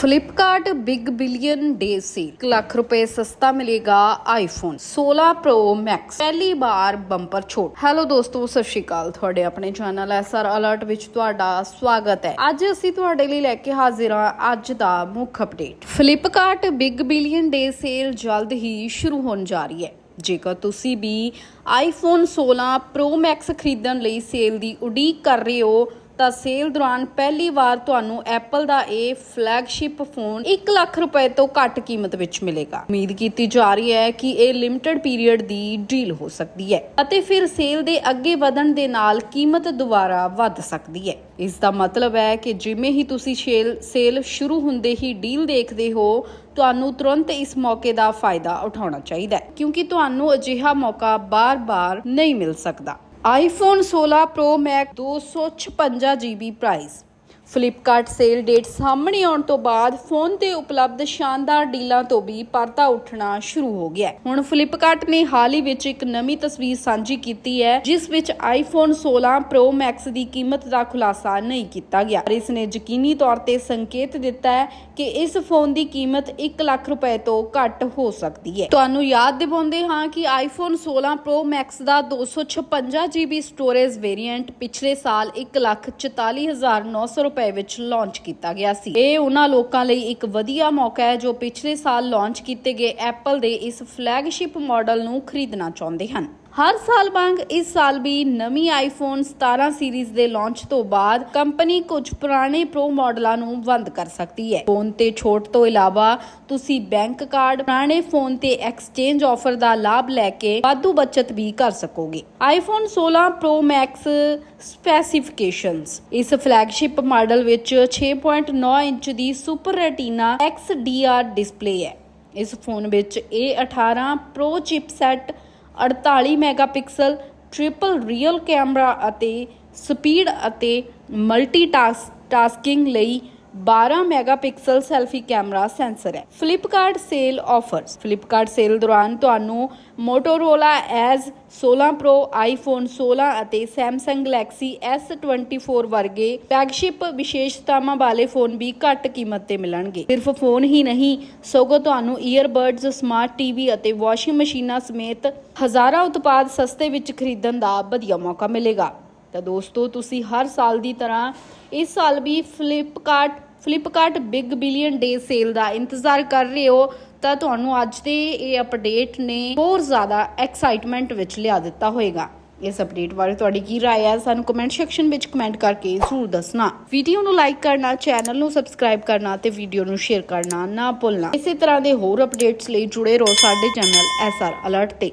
Flipkart big billion day sale 1 lakh ਰੁਪਏ ਸਸਤਾ ਮਿਲੇਗਾ ਆਈਫੋਨ 16 ਪ੍ਰੋ ਮੈਕਸ ਪਹਿਲੀ ਵਾਰ ਬੰਪਰ ਛੋਟ। ਹੈਲੋ ਦੋਸਤੋ, ਸਤਿ ਸ਼੍ਰੀ ਅਕਾਲ। ਤੁਹਾਡੇ ਆਪਣੇ ਚੈਨਲ ਐਸਆਰ ਅਲਰਟ ਵਿੱਚ ਤੁਹਾਡਾ ਸਵਾਗਤ ਹੈ। ਅੱਜ ਅਸੀਂ ਤੁਹਾਡੇ ਲਈ ਲੈ ਕੇ ਹਾਜ਼ਰ ਹਾਂ ਅੱਜ ਦਾ ਮੁੱਖ update Flipkart big billion day sale ਜਲਦ ਹੀ ਸ਼ੁਰੂ ਹੋਣ ਜਾ ਰਹੀ ਹੈ। ਜੇਕਰ ਤੁਸੀਂ ਵੀ ਆਈਫੋਨ 16 ਪ੍ਰੋ ਮੈਕਸ ਖਰੀਦਣ ਲਈ ਸੇਲ ਦੀ ਉਡੀਕ ਕਰ ਰਹੇ ਹੋ ਤਾਂ ਸੇਲ ਦੌਰਾਨ ਪਹਿਲੀ ਵਾਰ ਤੁਹਾਨੂੰ ਐਪਲ ਦਾ ਇਹ ਫਲੈਗਸ਼ਿਪ ਫੋਨ 1 ਲੱਖ ਰੁਪਏ ਤੋਂ ਘੱਟ ਕੀਮਤ ਵਿੱਚ ਮਿਲੇਗਾ। ਉਮੀਦ ਕੀਤੀ ਜਾ ਰਹੀ ਹੈ ਕਿ ਇਹ ਲਿਮਟਿਡ ਪੀਰੀਅਡ ਦੀ ਡੀਲ ਹੋ ਸਕਦੀ ਹੈ ਅਤੇ ਫਿਰ ਸੇਲ ਦੇ ਅੱਗੇ ਵਧਣ ਦੇ ਨਾਲ ਕੀਮਤ ਦੁਬਾਰਾ ਵੱਧ ਸਕਦੀ ਹੈ। ਇਸ ਦਾ ਮਤਲਬ ਹੈ ਕਿ ਜਿਵੇਂ ਹੀ ਤੁਸੀਂ ਸੇਲ ਸੇਲ ਸ਼ੁਰੂ ਹੁੰਦੇ ਹੀ ਡੀਲ ਦੇਖਦੇ ਹੋ, ਤੁਹਾਨੂੰ ਤੁਰੰਤ ਇਸ ਮੌਕੇ ਦਾ ਫਾਇਦਾ ਉਠਾਉਣਾ ਚਾਹੀਦਾ ਹੈ, ਕਿਉਂਕਿ ਤੁਹਾਨੂੰ ਅਜਿਹਾ ਮੌਕਾ ਬਾਰ-ਬਾਰ ਨਹੀਂ ਮਿਲ ਸਕਦਾ। IPhone 16 Pro Max 256 GB price Flipkart sale date ਸਾਹਮਣੇ ਆਉਣ ਤੋਂ ਬਾਅਦ ਫੋਨ ਤੇ ਉਪਲਬਧ ਸ਼ਾਨਦਾਰ ਡੀਲਾਂ ਤੋਂ ਵੀ ਪਰਦਾ ਉੱਠਣਾ ਸ਼ੁਰੂ ਹੋ ਗਿਆ ਹੁਣ ਫਲਿੱਪਕਾਰਟ ਨੇ ਹਾਲ ਹੀ ਵਿੱਚ ਇੱਕ ਨਵੀਂ ਤਸਵੀਰ ਸਾਂਝੀ ਕੀਤੀ ਹੈ, ਜਿਸ ਵਿੱਚ ਆਈਫੋਨ 16 Pro Max ਦੀ ਕੀਮਤ ਦਾ ਖੁਲਾਸਾ ਨਹੀਂ ਕੀਤਾ ਗਿਆ। ਪਰ ਇਸ ਨੇ ਯਕੀਨੀ ਤੌਰ ਤੇ ਸੰਕੇਤ ਦਿੱਤਾ ਹੈ ਕਿ ਇਸ ਫੋਨ ਦੀ ਕੀਮਤ 1 ਲੱਖ ਰੁਪਏ ਤੋਂ ਘੱਟ ਹੋ ਸਕਦੀ ਹੈ। ਤੁਹਾਨੂੰ ਯਾਦ ਦਿਵਾਉਂਦੇ ਹਾਂ ਕਿ ਆਈਫੋਨ 16 Pro Max ਦਾ 256 GB ਸਟੋਰੇਜ ਵੇਰੀਐਂਟ ਪਿਛਲੇ ਸਾਲ 144900 ਰੁਪਏ ਵਿੱਚ ਲਾਂਚ ਕੀਤਾ ਗਿਆ ਸੀ। ਇਹ ਉਹਨਾਂ ਲੋਕਾਂ ਲਈ ਇੱਕ ਵਧੀਆ ਮੌਕਾ ਹੈ ਜੋ ਪਿਛਲੇ ਸਾਲ ਲਾਂਚ ਕੀਤੇ ਗਏ ਐਪਲ ਦੇ ਇਸ ਫਲੈਗਸ਼ਿਪ ਮਾਡਲ ਨੂੰ ਖਰੀਦਣਾ ਚਾਹੁੰਦੇ ਹਨ। ਹਰ ਸਾਲ ਵਾਂਗ ਇਸ ਸਾਲ ਵੀ ਨਵੀਂ ਆਈਫੋਨ 17 ਸੀਰੀਜ਼ ਦੇ ਲਾਂਚ ਤੋਂ ਬਾਅਦ ਕੰਪਨੀ ਕੁਝ ਪੁਰਾਣੇ ਪ੍ਰੋ ਮਾਡਲਾਂ ਨੂੰ ਬੰਦ ਕਰ ਸਕਦੀ ਹੈ। ਫੋਨ ਤੇ ਛੋਟ ਤੋਂ ਇਲਾਵਾ ਤੁਸੀਂ ਬੈਂਕ ਕਾਰਡ ਪੁਰਾਣੇ ਫੋਨ ਤੇ ਐਕਸਚੇਂਜ ਆਫਰ ਦਾ ਲਾਭ ਲੈ ਕੇ ਵਾਧੂ ਬਚਤ ਵੀ ਕਰ ਸਕੋਗੇ। ਆਈਫੋਨ 16 ਪ੍ਰੋ Max ਸਪੈਸੀਫਿਕੇਸ਼ਨਸ ਇਸ ਫਲੈਗਸ਼ਿਪ ਮਾਡਲ ਵਿੱਚ 6.9 ਇੰਚ ਦੀ ਸੁਪਰ ਰੈਟੀਨਾ XDR ਡਿਸਪਲੇ ਹੈ। ਇਸ ਫੋਨ ਵਿੱਚ A18 Pro chipset 48 megapixel triple rear camera ਅਤੇ ਸਪੀਡ ਅਤੇ ਮਲਟੀ ਟਾਸਕਿੰਗ ਲਈ 12 ਮੈਗਾਪਿਕਸਲ ਸੈਲਫੀ ਕੈਮਰਾ ਸੈਂਸਰ ਹੈ। Flipkart sale offers Flipkart sale ਦੌਰਾਨ ਤੁਹਾਨੂੰ ਮੋਟੋਰੋਲਾ ਐਜ਼ 16 Pro, iPhone 16 ਅਤੇ Samsung Galaxy S24 ਵਰਗੇ ਫਲੈਗਸ਼ਿਪ ਵਿਸ਼ੇਸ਼ਤਾਵਾਂ ਵਾਲੇ ਫੋਨ ਵੀ ਘੱਟ ਕੀਮਤ ਤੇ ਮਿਲਣਗੇ। ਸਿਰਫ ਫੋਨ ਹੀ ਨਹੀਂ, ਸਗੋਂ ਤੁਹਾਨੂੰ ਈਅਰਬਡਸ ਸਮਾਰਟ ਟੀਵੀ ਅਤੇ ਵਾਸ਼ਿੰਗ ਮਸ਼ੀਨਾਂ ਸਮੇਤ ਹਜ਼ਾਰਾਂ ਉਤਪਾਦ ਸਸਤੇ ਵਿੱਚ ਖਰੀਦਣ ਦਾ ਵਧੀਆ ਮੌਕਾ ਮਿਲੇਗਾ। ਤਾਂ ਦੋਸਤੋ ਤੁਸੀਂ ਹਰ ਸਾਲ ਦੀ ਤਰ੍ਹਾਂ ਇਸ ਸਾਲ ਵੀ Flipkart Flipkart big billion day sale ਦਾ ਇੰਤਜ਼ਾਰ ਕਰ ਰਹੇ ਹੋ ਤਾਂ ਤੁਹਾਨੂੰ ਅੱਜ ਦੇ ਇਹ ਅਪਡੇਟ ਨੇ ਹੋਰ ਜ਼ਿਆਦਾ ਐਕਸਾਈਟਮੈਂਟ ਵਿੱਚ ਲਿਆ ਦਿੱਤਾ ਹੋਵੇਗਾ ਇਸ ਅਪਡੇਟ ਬਾਰੇ ਤੁਹਾਡੀ ਕੀ رائے ਹੈ ਸਾਨੂੰ ਕਮੈਂਟ ਸੈਕਸ਼ਨ ਵਿੱਚ ਕਮੈਂਟ ਕਰਕੇ ਜ਼ਰੂਰ ਦੱਸਣਾ ਵੀਡੀਓ ਨੂੰ ਲਾਈਕ ਕਰਨਾ ਚੈਨਲ ਨੂੰ ਸਬਸਕ੍ਰਾਈਬ ਕਰਨਾ ਤੇ ਵੀਡੀਓ ਨੂੰ ਸ਼ੇਅਰ ਕਰਨਾ ਨਾ ਭੁੱਲਣਾ ਇਸੇ ਤਰ੍ਹਾਂ ਦੇ ਹੋਰ ਅਪਡੇਟਸ ਲਈ ਜੁੜੇ ਰਹੋ ਸਾਡੇ ਚੈਨਲ ਐਸਆਰ ਅਲਰਟ ਤੇ